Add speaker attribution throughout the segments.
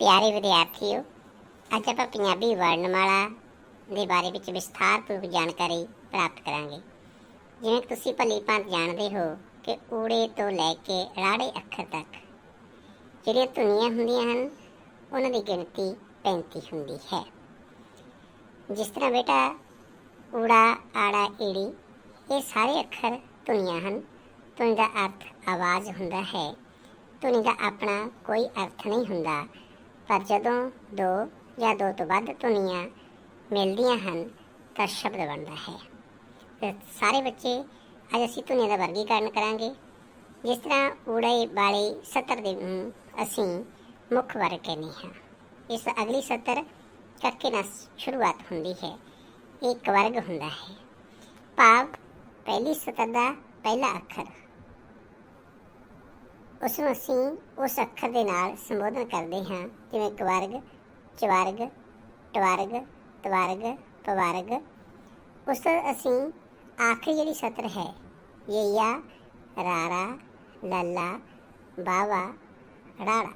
Speaker 1: ਪਿਆਰੇ ਵਿਦਿਆਰਥੀਓ, ਅੱਜ ਆਪਾਂ ਪੰਜਾਬੀ ਵਰਣਮਾਲਾ ਦੇ ਬਾਰੇ ਵਿੱਚ ਵਿਸਥਾਰਪੂਰਵਕ ਜਾਣਕਾਰੀ ਪ੍ਰਾਪਤ ਕਰਾਂਗੇ। ਜਿਵੇਂ ਕਿ ਤੁਸੀਂ ਭਲੀ ਭਾਂਤ ਜਾਣਦੇ ਹੋ ਕਿ ਊੜੇ ਤੋਂ ਲੈ ਕੇ ਰਾੜੇ ਅੱਖਰ ਤੱਕ ਜਿਹੜੀਆਂ ਧੁਨੀਆਂ ਹੁੰਦੀਆਂ ਹਨ, ਉਹਨਾਂ ਦੀ ਗਿਣਤੀ 35 ਹੁੰਦੀ ਹੈ। ਜਿਸ ਤਰ੍ਹਾਂ ਬੇਟਾ, ਊੜਾ, ਆੜਾ, ਈੜੀ, ਇਹ ਸਾਰੇ ਅੱਖਰ ਧੁਨੀਆਂ ਹਨ। ਧੁਨੀ ਦਾ ਅਰਥ ਆਵਾਜ਼ ਹੁੰਦਾ ਹੈ। ਧੁਨੀ ਦਾ ਆਪਣਾ ਕੋਈ ਅਰਥ ਨਹੀਂ ਹੁੰਦਾ। ਪਰ ਜਦੋਂ ਦੋ ਜਾਂ ਦੋ ਤੋਂ ਵੱਧ ਧੁਨੀਆਂ ਮਿਲਦੀਆਂ ਹਨ, ਤਾਂ ਸ਼ਬਦ ਬਣਦਾ ਹੈ। ਸਾਰੇ ਬੱਚੇ ਅੱਜ ਅਸੀਂ ਧੁਨੀਆਂ ਦਾ ਵਰਗੀਕਰਨ ਕਰਾਂਗੇ। ਜਿਸ ਤਰ੍ਹਾਂ ਊੜੇ ਵਾਲੇ ਸਤਰ ਦੇ ਨੂੰ ਅਸੀਂ ਮੁੱਖ ਵਰਗ ਕਹਿੰਦੇ ਹਾਂ। ਇਸ ਅਗਲੀ ਸਤਰ ਕੱਕੇ ਨਾਲ ਸ਼ੁਰੂਆਤ ਹੁੰਦੀ ਹੈ। ਇਹ ਇੱਕ ਵਰਗ ਹੁੰਦਾ ਹੈ। ਭਾਵ ਪਹਿਲੀ ਸਤਰ ਦਾ ਪਹਿਲਾ ਅੱਖਰ। ਉਸ ਨੂੰ ਅਸੀਂ ਉਸ ਅੱਖਰ ਦੇ ਨਾਲ ਸੰਬੋਧਨ ਕਰਦੇ ਹਾਂ, ਜਿਵੇਂ ਕਵਰਗ ਚਵਰਗ, ਟਵਰਗ, ਤਵਰਗ, ਪਵਰਗ। ਉਸ ਤੋਂ ਅਸੀਂ ਆਖਰੀ ਜਿਹੜੀ ਸਤਰ ਹੈ, ਯਈਆ, ਰਾਰਾ, ਲੱਲਾ, ਬਾਵਾ, ਰਾੜਾ।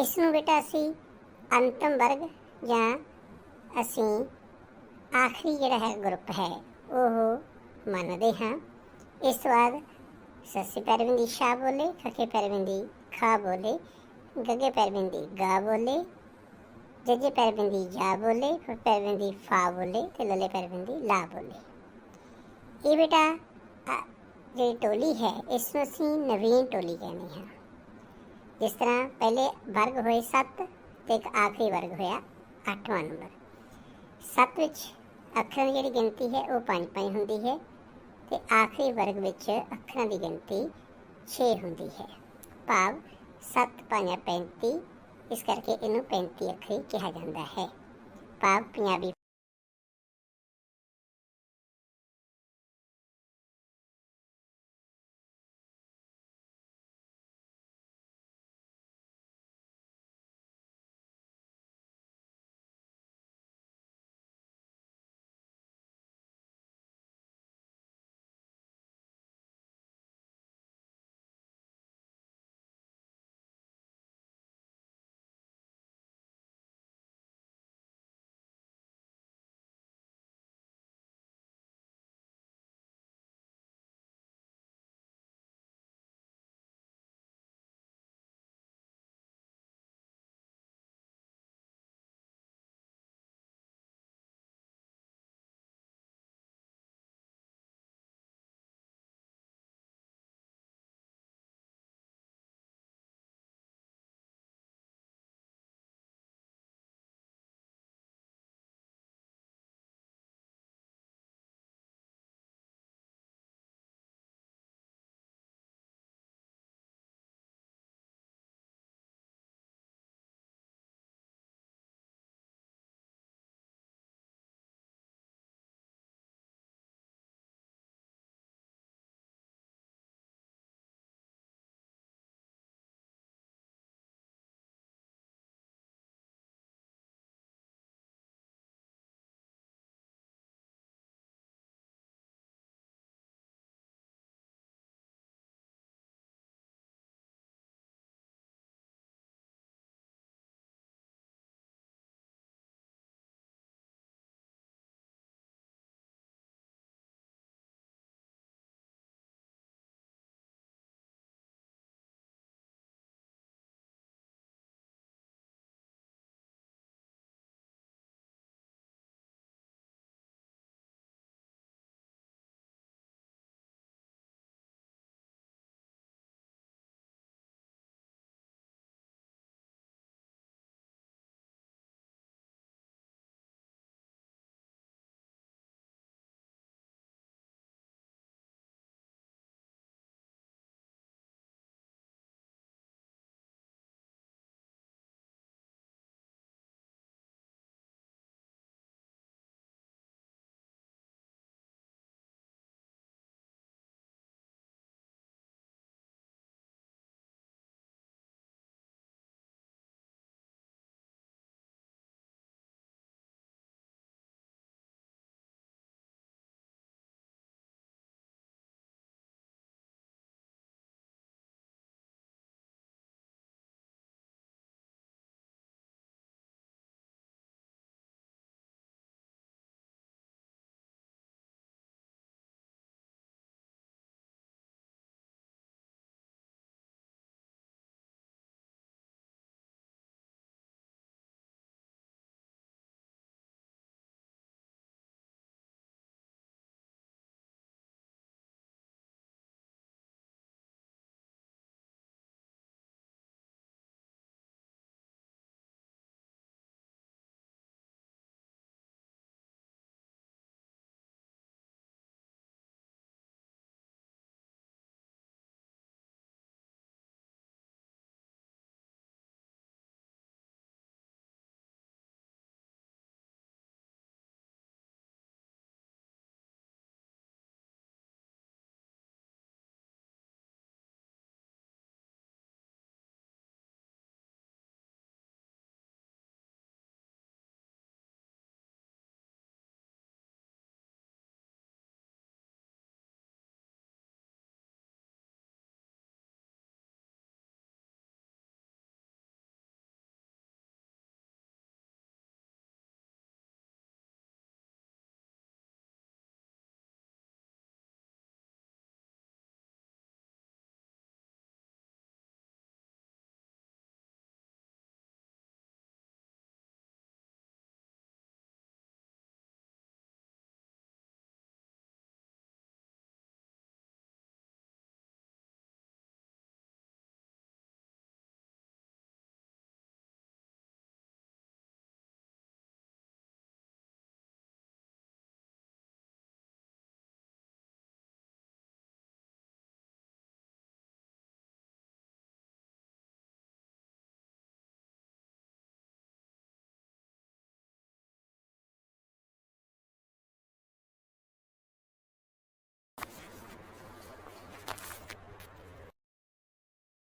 Speaker 1: ਇਸ ਨੂੰ ਬੇਟਾ ਅਸੀਂ ਅੰਤਮ ਵਰਗ ਜਾਂ ਅਸੀਂ ਆਖਰੀ ਜਿਹੜਾ ਹੈ ਗਰੁੱਪ ਹੈ, ਉਹ ਮੰਨਦੇ ਹਾਂ। ਇਸ ਤੋਂ ਬਾਅਦ ਸੱਸੀ ਪੈਰਵਿੰਦੀ ਸ਼ਾ ਬੋਲੇ ਖੱਕੇ ਪੈਰਵਿੰਦੀ ਖਾ ਬੋਲੇ, ਗੱਗੇ ਪੈਰਵਿੰਦੀ ਗਾ ਬੋਲੇ, ਜੱਜੇ ਪੈਰਵਿੰਦੀ ਜਾ ਬੋਲੇ, ਫਿਰ ਪੈਰਵਿੰਦੀ ਫਾ ਬੋਲੇ ਤੇ ਲਲੇ ਪੈਰਵਿੰਦੀ ਲਾ ਬੋਲੇ। ਇਹ ਬੇਟਾ ਜਿਹੜੀ ਟੋਲੀ ਹੈ ਇਸ ਨੂੰ ਅਸੀਂ ਨਵੀਨ ਟੋਲੀ ਕਹਿੰਦੇ ਹਾਂ। ਜਿਸ ਤਰ੍ਹਾਂ ਪਹਿਲੇ ਵਰਗ ਹੋਏ 7 ਤੇ ਇੱਕ ਆਖਰੀ ਵਰਗ ਹੋਇਆ 8ਵਾਂ ਨੰਬਰ। 7 ਵਿੱਚ ਅੱਖਰਾਂ ਦੀ ਜਿਹੜੀ ਗਿਣਤੀ ਹੈ, ਉਹ 5-5 ਹੁੰਦੀ ਹੈ। ਤੇ ਆਖਰੀ ਵਰਗ ਵਿੱਚ ਅੱਖਰਾਂ ਦੀ ਗਿਣਤੀ 6 ਹੁੰਦੀ ਹੈ। ਭਾਵ 7 5 35 ਇਸ ਕਰਕੇ ਇਹਨੂੰ 35 ਅੱਖਰੀ ਕਿਹਾ ਜਾਂਦਾ ਹੈ। ਭਾਵ ਪੰਜਾਬੀ